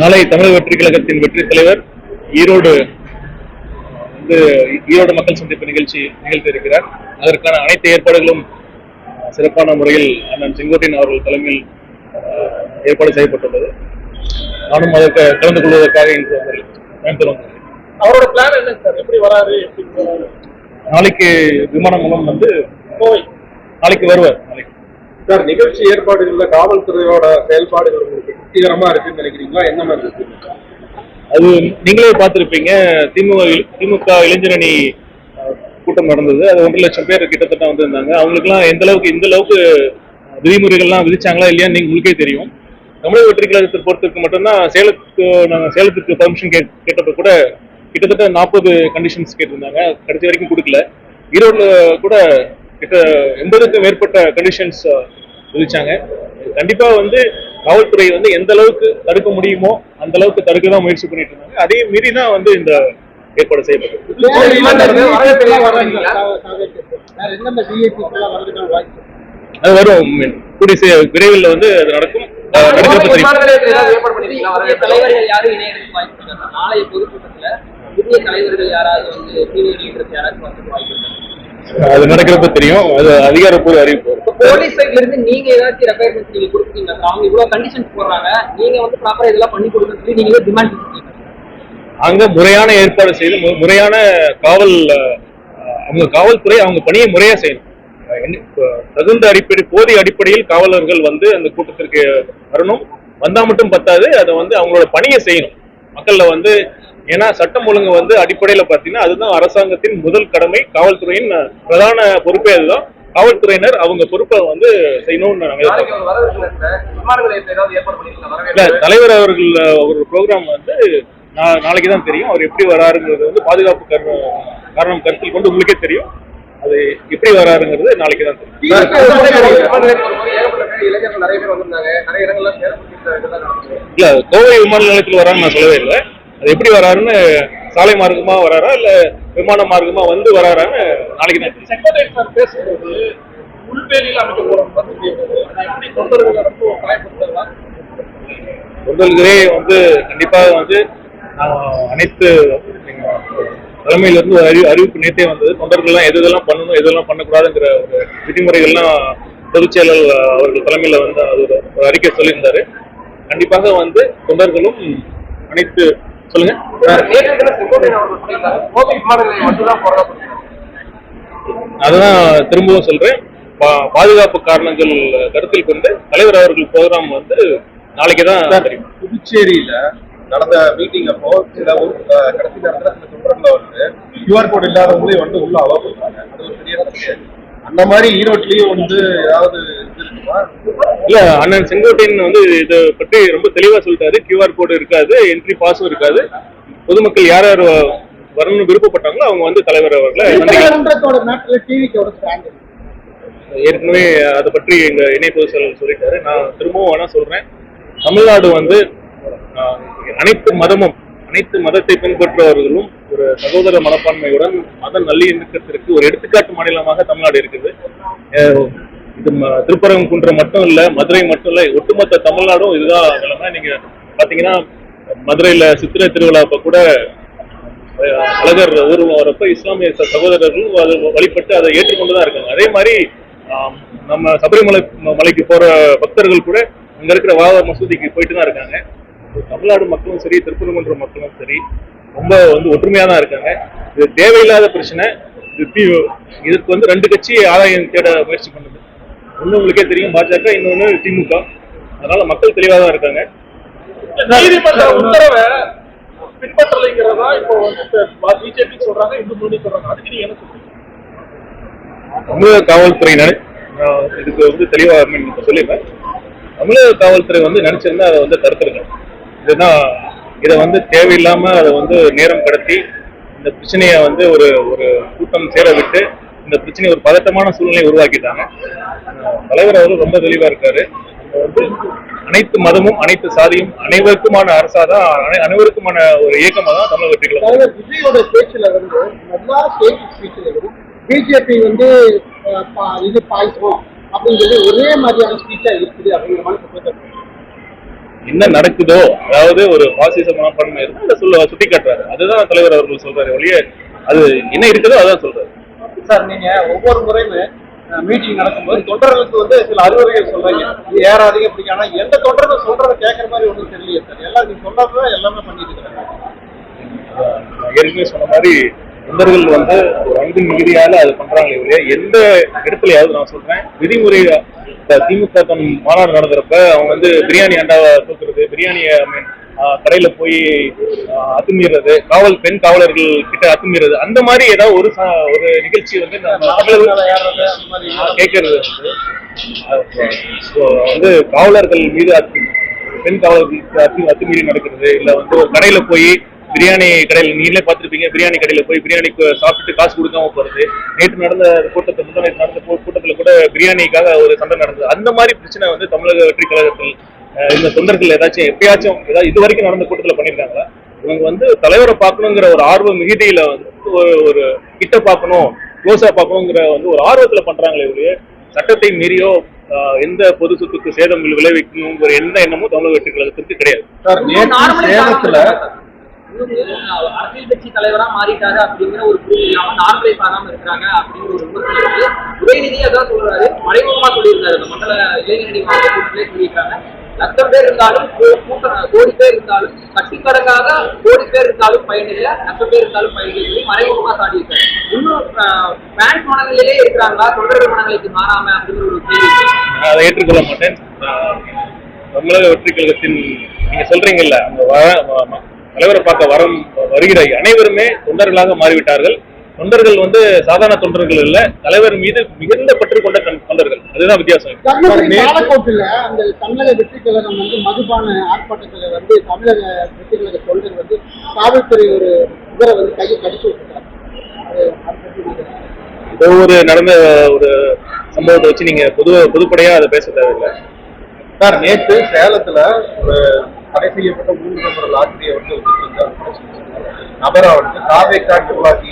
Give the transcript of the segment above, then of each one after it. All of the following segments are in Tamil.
நாளை தமிழக வெற்றி கழகத்தின் வெற்றி தலைவர் ஈரோடு வந்து ஈரோடு மக்கள் சந்திப்பு நிகழ்ச்சி நிகழ்த்தி இருக்கிறார். அதற்கான அனைத்து ஏற்பாடுகளும் சிறப்பான முறையில் அண்ணன் செங்கோட்டையன் அவர்கள் தலைமையில் ஏற்பாடு செய்யப்பட்டுள்ளது. நானும் அதற்கு கலந்து கொள்வதற்காக இன்று வந்தேன். அவரோட பிளான் என்ன சார்? எப்படி வராரு? நாளைக்கு விமானம் மூலம் வந்து நாளைக்கு வருவார். சார் நிகழ்ச்சி ஏற்பாடுகள்ல காவல்துறையோட செயல்பாடுகள் உங்களுக்கு திருப்திகரமா இருக்குன்னு நினைக்கிறீங்களா? என்ன மாதிரி இருக்கு? அது நீங்களே பார்த்துருப்பீங்க. திமுக திமுக இளைஞரணி கூட்டம் நடந்தது. அது ஒன்றரை லட்சம் பேர் கிட்டத்தட்ட வந்திருந்தாங்க. அவங்களுக்குலாம் எந்த அளவுக்கு இந்த அளவுக்கு விதிமுறைகள்லாம் விதிச்சாங்களா இல்லையான்னு நீங்க உங்களுக்கே தெரியும். தமிழக வெற்றி கழகத்தை பொறுத்தவரைக்கும் மட்டும்தான் சேலத்துக்கு நாங்கள் சேலத்துக்கு பர்மிஷன் கே கேட்டப்ப கூட கிட்டத்தட்ட நாற்பது கண்டிஷன்ஸ் கேட்டிருந்தாங்க. கடைசி வரைக்கும் கொடுக்கல. ஈரோடுல கூட கிட்ட எண்பதுக்கும் மேற்பட்ட கண்டிஷன்ஸ் விதிச்சாங்க. கண்டிப்பா வந்து காவல்துறை வந்து எந்த அளவுக்கு தடுக்க முடியுமோ அந்த அளவுக்கு தடுக்க தான் முயற்சி பண்ணிட்டு இருந்தாங்க அதே மீறி தான் வந்து இந்த ஏற்பாடு செய்யப்பட்டது. அது வரும் கூடிய விரைவில் வந்து அது நடக்கும். புதிய தலைவர்கள் யாரும் இணையறதுக்கு வாய்ப்பு நாளைய பொதுக்கூட்டத்துல புதிய தலைவர்கள் யாராவது வந்து சீனியர் லீடர்ஸ் யாராச்சும் வரதுக்கு வாய்ப்பு அது நடக்கிறப்ப தெரியும். அது அதிகாரப்பூர்வ அறிவிப்பு. போலீஸ் சைட்ல இருந்து நீங்க ஏதாச்சும் ரெக்குயர்மெண்ட்ஸ் நீங்க கொடுத்தீங்க அவங்க இவ்வளவு கண்டிஷன்ஸ் போடுறாங்க. நீங்க வந்து ப்ராப்பரா இதெல்லாம் பண்ணி கொடுக்கணும்னு சொல்லி நீங்க டிமாண்ட் கொடுத்தீங்க அங்க முறையான ஏற்பாடு செய்து முறையான காவல் அவங்க காவல்துறை அவங்க பணியை முறையா செய்யணும். தகுந்த அடிப்படை போதிய அடிப்படையில் காவலர்கள் வந்து அந்த கூட்டத்திற்கு வரணும். வந்தா மட்டும் பத்தாது. அதை வந்து அவங்களோட பணியை செய்யணும். மக்கள்ல வந்து ஏன்னா சட்டம் ஒழுங்கு வந்து அடிப்படையில பாத்தீங்கன்னா அதுதான் அரசாங்கத்தின் முதல் கடமை. காவல்துறையின் பிரதான பொறுப்பே அதுதான். காவல்துறையினர் அவங்க பொறுப்பை வந்து செய்யணும்னு. இல்ல தலைவர் அவர்கள் ஒரு ப்ரோக்ராம் வந்து நாளைக்கு தான் தெரியும். அவர் எப்படி வராருங்கிறது வந்து பாதுகாப்பு காரணம் காரணம் கருத்தில் கொண்டு உங்களுக்கே தெரியும். அது எப்படி வராருங்கிறது நாளைக்கு தான் தெரியும். இல்ல கோவை விமான நிலையத்தில் வரான்னு நான் சொல்லவே இல்லை. அது எப்படி வராருன்னு சாலை மார்க்கமா வராரா இல்ல விமான மார்க்கமா வந்து வராரான்னு நாளைக்கு தான் செக்ரட்டரி சார் பேசும்போது உள்வேலியில் அமைக்க போறோம் தொண்டர்களை ரொம்ப பயன்படுத்தலாம்? தொண்டர்களே வந்து கண்டிப்பாக வந்து அனைத்து தலைமையில இருந்து அறிவு அறிவிப்பு நேத்தே வந்தது. தொண்டர்கள்லாம் எது எதெல்லாம் பண்ணணும் எதெல்லாம் பண்ணக்கூடாதுங்கிற ஒரு விதிமுறைகள்லாம் பொதுச் செயலர் அவர்கள் தலைமையில வந்து அது ஒரு ஒரு அறிக்கை சொல்லியிருந்தாரு. கண்டிப்பாக வந்து தொண்டர்களும் அனைத்து சொல்லுங்க. அதுதான் திரும்பவும் சொல்றேன். பா- பாதுகாப்பு காரணங்கள் கருத்தில் கொண்டு தலைவர் அவர்கள் ப்ரோக்ராம் வந்து நாளைக்கு தான் தெரியும். புதுச்சேரியில நடந்த மீட்டிங் அப்போ சில கடைசி நேரத்துல சில வந்து கியூஆர் கோட் இல்லாதவங்களே வந்து உள்ள அலோவ் பண்றாங்க அது ஒரு பெரிய அந்த மாதிரி ஈரோட்லயும் வந்து ஏதாவது இல்ல அண்ணன் செங்கோட்டையன் வந்து இதை பற்றி ரொம்ப தெளிவா சொல்லிட்டாரு. கியூஆர் கோடு இருக்காது என்ட்ரி பாஸும் இருக்காது. பொதுமக்கள் யார் யார் வரணும்னு விருப்பப்பட்டாங்களோ அவங்க வந்து தலைவர் அவர்களை ஏற்கனவே அதை பற்றி எங்க இணை பொதுச் செயலர் சொல்லிட்டாரு. நான் திரும்பவும் வேணா சொல்றேன். தமிழ்நாடு வந்து அனைத்து மதமும் அனைத்து மதத்தை பின்பற்றுபவர்களும் ஒரு சகோதர மனப்பான்மையுடன் மத நல்லிணக்கத்திற்கு ஒரு எடுத்துக்காட்டு மாநிலமாக தமிழ்நாடு இருக்குது. இது ம- திருப்பரங்குன்றம் மட்டும் இல்ல மதுரை மட்டும் இல்ல ஒட்டுமொத்த தமிழ்நாடும் இதுதான் நிலைமை. நீங்க பாத்தீங்கன்னா மதுரையில சித்திரை திருவிழா அப்ப கூட அழகர் ஊர்வலம் வரப்ப இஸ்லாமிய சகோதரர்கள் சகோதரர்களும் வழிபட்டு அதை ஏற்றுக்கொண்டு தான் இருக்காங்க. அதே மாதிரி நம்ம சபரிமலை மலைக்கு போற பக்தர்கள் கூட அங்க இருக்கிற வாவ மசூதிக்கு போயிட்டு தான் இருக்காங்க. தமிழ்நாடு மக்களும் சரி திருப்பரங்குன்ற மக்களும் சரி ரொம்ப வந்து ஒற்றுமையா தான் இருக்காங்க. இது தேவையில்லாத பிரச்சனை. இது இதுக்கு வந்து ரெண்டு கட்சி ஆதாயம் தேட முயற்சி பண்ணுது. ஒண்ணு உங்களுக்கே தெரியும் பாஜக இன்னொன்னு திமுக. அதனால மக்கள் தெளிவா தான் இருக்காங்க. நீதிமன்ற உத்தரவை பின்பற்றலைங்கிறதா இப்போ வந்து பிஜேபி சொல்றாங்க இந்து முன்னணி சொல்றாங்க. அதுக்கு நீங்க என்ன சொல்றீங்க? தமிழக காவல்துறையினர் இதுக்கு வந்து தெளிவா I mean இப்ப சொல்லிடுறேன். தமிழக காவல்துறை வந்து நினைச்சிருந்தா அதை வந்து தடுத்துருங்க. இதுதான் இதை வந்து தேவையில்லாம அதை வந்து நேரம் கடத்தி இந்த பிரச்சனையை வந்து ஒரு ஒரு கூட்டம் சேர விட்டு இந்த பிரச்சனையை ஒரு பதட்டமான சூழ்நிலையை உருவாக்கிட்டாங்க. தலைவர் அவர்கள் ரொம்ப தெளிவா இருக்காரு. அனைத்து மதமும் அனைத்து சாதியும் அனைவருக்குமான அரசாதான் அனை- அனைவருக்குமான ஒரு இயக்கமா தான் தமிழக வெற்றி கழகம் விஜயோட பேச்சுல வந்து எல்லா ஸ்டேட் ஸ்பீச்லையும் பிஜேபி வந்து இது பாய்ச்சோம் அப்படிங்கிறது ஒரே மாதிரியான ஸ்பீச்சா இருக்குது அப்படிங்கிற மாதிரி குற்றச்சாட்டு என்ன நடக்குதோ அதாவது ஒரு பாசிச மனப்பான்மை அதை சொல்ல சுட்டி காட்டுறாரு அதுதான் தலைவர் அவர்கள் சொல்றாரு ஒழிய அது என்ன இருக்குதோ அதான் சொல்றாரு. சார் நீங்க ஒவ்வொரு முறையுமே மீட்டிங் நடக்கும்போது தொண்டர்களுக்கு வந்து சில அறிவுரைகள் சொல்றீங்க. இது ஏறாதீங்க பிடிக்கும் ஆனா எந்த தொண்டர்கள் சொல்றதை கேட்கற மாதிரி ஒன்றும் தெரியலையே சார். எல்லாம் நீங்க சொல்றதுதான் எல்லாமே பண்ணிட்டு இருக்காங்க ஏற்கனவே சொன்ன மாதிரி தொண்டர்கள் வந்து ஒரு அன்பின் மிகுதியால அது பண்றாங்களே ஒழிய எந்த இடத்துலயாவது நான் சொல்றேன். விதிமுறை திமுக மாநாடு நடந்தப்ப அவங்க வந்து பிரியாணி அண்டாவை தூக்குறது பிரியாணியை கடையில போய் அத்துமீறது காவல் பெண் காவலர்கள் கிட்ட அத்துமீறது அந்த மாதிரி ஏதாவது ஒரு ஒரு நிகழ்ச்சி வந்து கேட்கறது வந்து. காவலர்கள் மீது அத்து பெண் காவலர்களுக்கு அத்து அத்துமீறி நடக்கிறது இல்ல வந்து ஒரு கடையில போய் பிரியாணி கடையில் நீங்களே பார்த்திருப்பீங்க பிரியாணி கடையில போய் பிரியாணி சாப்பிட்டுட்டு காசு கொடுக்காம போறது. நேற்று நடந்த கூட்டத்தை முந்தா நடந்த கூட்டத்துல கூட பிரியாணிக்காக ஒரு சண்டை நடந்தது. அந்த மாதிரி பிரச்சனை வந்து தமிழக வெற்றி கழகத்தில் இந்த தொண்டர்கள் ஏதாச்சும் எப்பயாச்சும் ஏதாவது இது வரைக்கும் நடந்த கூட்டத்துல பண்ணிருக்காங்களா? இவங்க வந்து தலைவரை பார்க்கணுங்கிற ஒரு ஆர்வ மிகுதியில வந்து ஒரு ஒரு கிட்ட பார்க்கணும் க்ளோஸா பார்க்கணுங்கிற வந்து ஒரு ஆர்வத்துல பண்றாங்களே ஒழிய சட்டத்தை மீறியோ எந்த பொது சொத்துக்கு சேதம் விளைவிக்கணுங்கிற எந்த எண்ணமும் தமிழக வெற்றி கழகத்திற்கு கிடையாது. சேலத்துல அரசியல் கட்சி தலைவரா மாறிட்டாரு அப்படிங்கிற ஒரு புரிதல் இல்லாம நார்மலைஸ் ஆகாம இருக்கிறாங்க அப்படிங்கிற ஒரு விமர்சனம் உதயநிதி அதான் சொல்றாரு. மறைமுகமா சொல்லியிருக்காரு இந்த மண்டல இளைஞரணி மாவட்ட கூட்டத்திலே சொல்லியிருக்காங்க. லட்சம் பேர் இருந்தாலும் கோ- கூட்டம் கோடி பேர் இருந்தாலும் கட்டிக்கடங்காக கோடி பேர் இருந்தாலும் பயனில்லை லட்சம் பேர் இருந்தாலும் பயனில்லை மறைமுகமா சாடியிருக்காரு இன்னும் பேங்க் மனநிலையிலே இருக்கிறாங்களா? தொண்டர்கள் மனநிலைக்கு மாறாம அப்படிங்கிற ஒரு கேள்வி. அதை ஏற்றுக்கொள்ள மாட்டேன். தமிழக வெற்றி கழகத்தின் நீங்க சொல்றீங்கல்ல அந்த வ- தலைவரை பார்க்க வரம் வருகிற அனைவருமே தொண்டர்களாக மாறிவிட்டார்கள். தொண்டர்கள் வந்து சாதாரண தொண்டர்கள் இல்ல தலைவர் மீது மிகுந்த பற்று கொண்ட தொண்- தொண்டர்கள். அதுதான் வித்தியாசம். பாலக்கோட்டில் அந்த தமிழக வெற்றி கழகம் வந்து மதுபான ஆர்ப்பாட்டத்துல வந்து தமிழக வெற்றி கழக தொண்டர் வந்து காவல்துறை ஒரு இவரை வந்து கையை கடிச்சு நீங்க ஏதோ ஒரு நடந்த ஒரு சம்பவத்தை வச்சு நீங்க பொது பொதுப்படையா அதை பேச தேவையில்லை. சார் நேற்று சேலத்துல ஒரு தடை செய்யப்பட்ட மூன்று நபர் லாட்டரியை வந்து வச்சிருந்த நபரை வந்து தாவேக்கா நிர்வாகி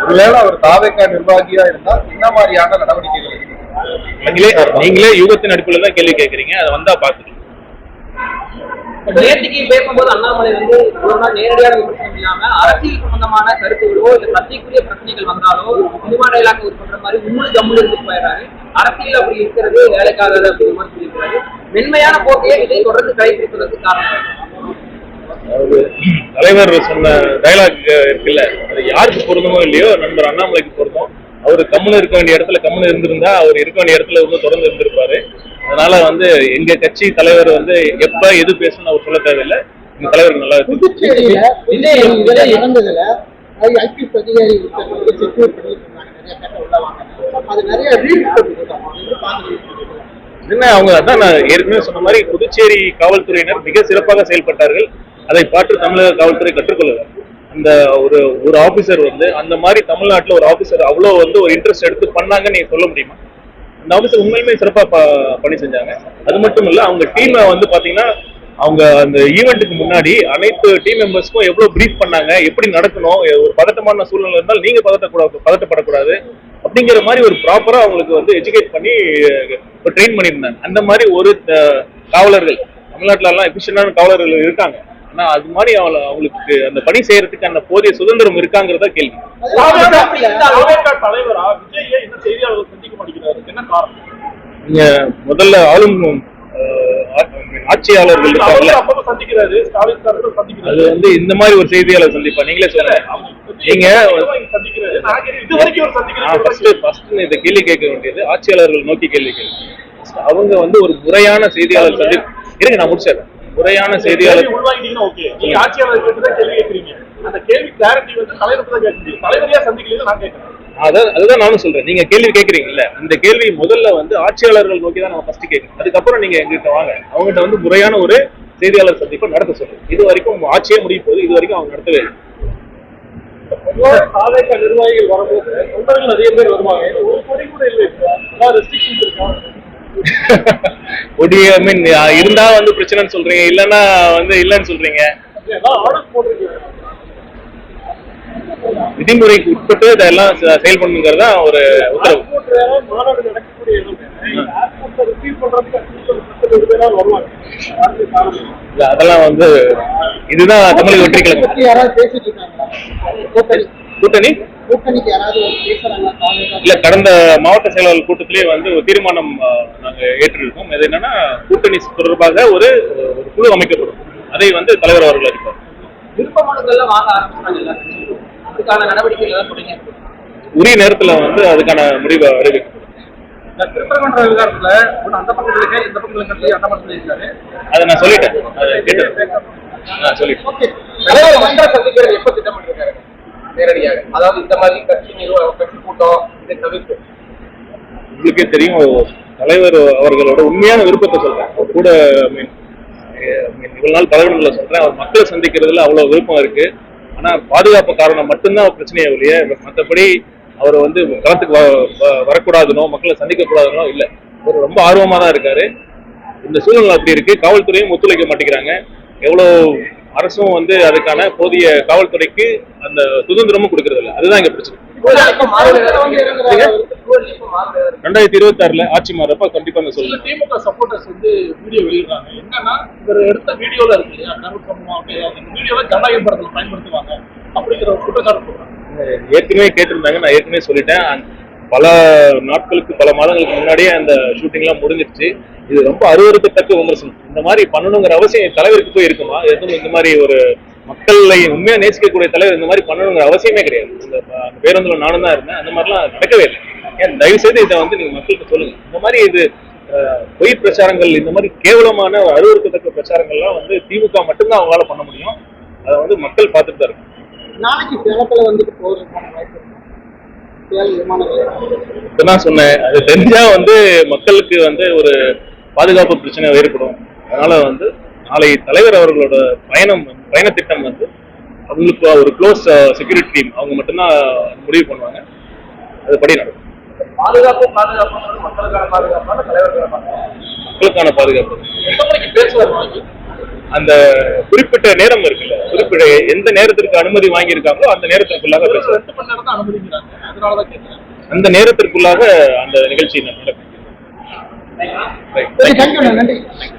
ஒருவேளை அவர் தாவேக்கா நிர்வாகியா இருந்தா என்ன மாதிரியான நடவடிக்கைகள் நீங்களே நீங்களே யூகத்தின் அடிப்படையில் தான் கேள்வி கேட்கறீங்க. அதை வந்தா பாத்துக்கலாம் நேற்றுக்கு பேசும்போது அண்ணாமலை வந்து இவ்வளவு நாள் நேரடியான விமர்சனம் இல்லாம அரசியல் சம்பந்தமான கருத்துகளோ இல்ல சர்ச்சைக்குரிய பிரச்சனைகள் வந்தாலோ சினிமா டைலாக் ஒரு பண்ற மாதிரி உண்மை கம்முன்னு இருந்து போயிடுறாரு. அரசியல் அப்படி இருக்கிறது வேலைக்காகாது அப்படி விமர்சிக்கிறாரு மென்மையான போக்கையே இதை தொடர்ந்து கடைபிடிப்பதற்கு காரணம் தலைவர் சொன்ன டைலாக் இருக்குல்ல அது யாருக்கு பொருந்தமோ இல்லையோ நண்பர் அண்ணாமலைக்கு அவர் கம்முன்னு இருக்க வேண்டிய இடத்துல கம்முன்னு இருந்திருந்தா அவர் இருக்க வேண்டிய இடத்துல இன்னும் தொடர்ந்து இருந்திருப்பாரு. அதனால வந்து எங்க கட்சி தலைவர் வந்து எப்ப எது பேசணும்னு அவர் சொல்ல தேவையில்லை. எங்க தலைவர் நல்லா இருக்கு. ஐபிஎஸ் அதிகாரி செக்யூர் என்ன அவங்க அதான் நான் ஏற்கனவே சொன்ன மாதிரி புதுச்சேரி காவல்துறையினர் மிக சிறப்பாக செயல்பட்டார்கள். அதை பார்த்து தமிழக காவல்துறை கற்றுக்கொள்ளுங்க இந்த ஒரு ஒரு ஆபீசர் வந்து அந்த மாதிரி தமிழ்நாட்டில் ஒரு ஆபீசர் அவ்வளோ வந்து ஒரு இன்ட்ரெஸ்ட் எடுத்து பண்ணாங்கன்னு நீங்க சொல்ல முடியுமா? அந்த ஆஃபீஸர் உண்மையுமே சிறப்பாக ப- பணி செஞ்சாங்க. அது மட்டும் இல்லை அவங்க டீமை வந்து பார்த்தீங்கன்னா அவங்க அந்த ஈவெண்ட்டுக்கு முன்னாடி அனைத்து டீம் மெம்பர்ஸ்க்கும் எவ்வளோ ப்ரீஃப் பண்ணாங்க எப்படி நடக்கணும் ஒரு பதட்டமான சூழ்நிலை இருந்தால் நீங்கள் பதட்டக்கூடாது பதட்டப்படக்கூடாது அப்படிங்கிற மாதிரி ஒரு ப்ராப்பராக அவங்களுக்கு வந்து எஜுகேட் பண்ணி ட்ரெயின் பண்ணியிருந்தாங்க. அந்த மாதிரி ஒரு காவலர்கள் தமிழ்நாட்டிலலாம் எஃபிஷியண்டான காவலர்கள் இருக்காங்க. ஆனா அது மாதிரி அவங்கள அவங்களுக்கு அந்த பணி செய்யறதுக்கு அந்த போதிய சுதந்திரம் இருக்காங்கிறதா கேள்வி. தலைவரா விஜய் இன்னும் செய்தியாளர்கள் சந்திக்க மாட்டேங்கிறாரு? என்ன காரணம்? நீங்க முதல்ல ஆளும் ஆட்சியாளர்கள் சந்திக்கிறாரு. அது வந்து இந்த மாதிரி ஒரு செய்தியாளர் சந்திப்பா? நீங்களே சொல்லுங்க. நீங்க இது கேள்வி கேட்க வேண்டியது ஆட்சியாளர்கள் நோக்கி கேள்வி கேள்வி. அவங்க வந்து ஒரு முறையான செய்தியாளர் சந்தி இருங்க நான் முடிச்சிடுறேன். முறையான செய்தியாளர் உள்வாங்கிட்டீங்கன்னா ஓகே நீங்க ஆட்சியாளர் கேட்டு கேள்வி கேட்கறீங்க. அந்த கேள்வி கிளாரிட்டி வந்து தலைவர் தான் கேட்க முடியும் தலைவரையா சந்திக்கலன்னு நான் கேட்கறேன். அதான் அதுதான் நானும் சொல்றேன். நீங்க கேள்வி கேட்கறீங்கல்ல இந்த கேள்வி முதல்ல வந்து ஆட்சியாளர்கள் நோக்கி தான் நம்ம ஃபர்ஸ்ட் கேட்கணும். அதுக்கப்புறம் நீங்க எங்கிட்ட வாங்க. அவங்ககிட்ட வந்து முறையான ஒரு செய்தியாளர் சந்திப்பை நடத்த சொல்லுங்க. இது வரைக்கும் ஆட்சியே முடிய போகுது இது வரைக்கும் அவங்க நடத்தவே இல்லை. நிர்வாகிகள் வரும்போது தொண்டர்கள் நிறைய பேர் வருவாங்க. ஒரு கோடி கூட இல்லை. இருக்கா ஒடிய மீன் இருந்தா வந்து பிரச்சனைன்னு சொல்றீங்க இல்லைன்னா வந்து இல்லைன்னு சொல்றீங்க? விதிமுறைக்கு உட்பட்டு இதெல்லாம் செயல்படணுங்கிறது தான் ஒரு உத்தரவு. அதெல்லாம் வந்து இதுதான் தமிழக வெற்றி கழகம் கூட்டணி? இல்ல கடந்த மாவட்ட செயலாளர் கூட்டத்திலே வந்து ஒரு தீர்மானம் நாங்க ஏற்றிருக்கோம். அது என்னன்னா கூட்டணி தொடர்பாக ஒரு குழு அமைக்கப்படும். அதை வந்து தலைவர் அவர்கள் அறிவிப்பார். உரிய நேரத்துல வந்து அதுக்கான முடிவை அறிவிக்கும் திருப்பரங்குன்ற விவகாரத்துல அந்த பக்கம் இந்த பக்கம் அந்த பக்கம் இருக்காரு அதை நான் சொல்லிட்டேன். சொல்லிட்டேன். தலைவர் மன்ற சந்திக்கிறது எப்ப திட்டமிட்டிருக்காரு நேரடியாக. அதாவது இந்த மாதிரி கட்சி நிர்வாகம் கட்சி கூட்டம் இதை தவிர்த்து. உங்களுக்கே தெரியும் தலைவர் அவர்களோட உண்மையான விருப்பத்தை சொல்றேன். அவர் கூட மீன் இவ்வளவு நாள் பழகுனதுல சொல்றேன். அவர் மக்களை சந்திக்கிறதுல அவ்வளவு விருப்பம் இருக்கு. ஆனா பாதுகாப்பு காரணம் மட்டும்தான் பிரச்சனையே ஒழிய மற்றபடி அவர் வந்து களத்துக்கு வ- வ- வரக்கூடாதுனோ மக்களை சந்திக்க கூடாதுனோ இல்ல. அவர் ரொம்ப ஆர்வமா தான் இருக்காரு. இந்த சூழ்நிலை அப்படி இருக்கு. காவல்துறையும் ஒத்துழைக்க மாட்டேங்கிறாங்க. எவ்வளவு அரசும் வந்து அதுக்கான போதிய காவல்துறைக்கு அந்த சுதந்திரமும் கொடுக்கறது இல்ல அதுதான் இங்க பிரச்சனை. ரெண்டாயிரத்தி இருபத்தி ஆறுல ஆட்சி மாறப்ப கண்டிப்பா அந்த சில சொல்லுங்க திமுக சப்போர்ட்டர்ஸ் வந்து வீடியோ வெளியிடுறாங்க. என்னன்னா இவர் எடுத்த வீடியோல இருக்கு வீடியோல ஜனநாயக படத்துல பயன்படுத்துவாங்க அப்படிங்கிற குற்றச்சாட்டு ஏற்கனவே கேட்டிருந்தாங்க நான் ஏற்கனவே சொல்லிட்டேன். பல நாட்களுக்கு பல மாதங்களுக்கு முன்னாடியே அந்த ஷூட்டிங்லாம் முடிஞ்சிருச்சு. இது ரொம்ப அருவறுக்கத்தக்க விமர்சனம். இந்த மாதிரி பண்ணணுங்கிற அவசியம் தலைவருக்கு போய் இருக்குமா? எதுவும் இந்த மாதிரி ஒரு மக்களை உண்மையாக நேசிக்கக்கூடிய தலைவர் இந்த மாதிரி பண்ணணுங்கிற அவசியமே கிடையாது. இந்த பேருந்தில் பேருந்துல நானும் தான் இருந்தேன். அந்த மாதிரிலாம் நடக்கவே இல்லை. ஏன் தயவு செய்து இதை வந்து நீங்க மக்களுக்கு சொல்லுங்க. இந்த மாதிரி இது பொய் பிரச்சாரங்கள் இந்த மாதிரி கேவலமான அருவறுக்கத்தக்க பிரச்சாரங்கள்லாம் வந்து திமுக மட்டும்தான் அவங்களால பண்ண முடியும். அதை வந்து மக்கள் பார்த்துட்டு தான் இருக்கும் நாளைக்கு சேலத்துல வந்துட்டு போறதுக்கான வாய்ப்பு இருக்கு சேலம் விமான நிலையம் இப்பதான் சொன்னேன் அது தெரிஞ்சா வந்து மக்களுக்கு வந்து ஒரு பாதுகாப்பு பிரச்சனை ஏற்படும். அதனால வந்து நாளை தலைவர் அவர்களோட பயணம் பயண திட்டம் வந்து அவங்களுக்கு ஒரு க்ளோஸ் செக்யூரிட்டி டீம் அவங்க மட்டும்தான் முடிவு பண்ணுவாங்க. அதுபடி நடக்கும். பாதுகாப்பு பாதுகாப்பு மக்களுக்கான பாதுகாப்பு மக்களுக்கான பாதுகாப்பு. அந்த குறிப்பிட்ட நேரம் இருக்குல்ல குறிப்பிட்ட எந்த நேரத்திற்கு அனுமதி வாங்கியிருக்காங்களோ அந்த நேரத்திற்குள்ளாக கேட்கிறேன் அந்த நேரத்திற்குள்ளாக அந்த நிகழ்ச்சி நடக்கும்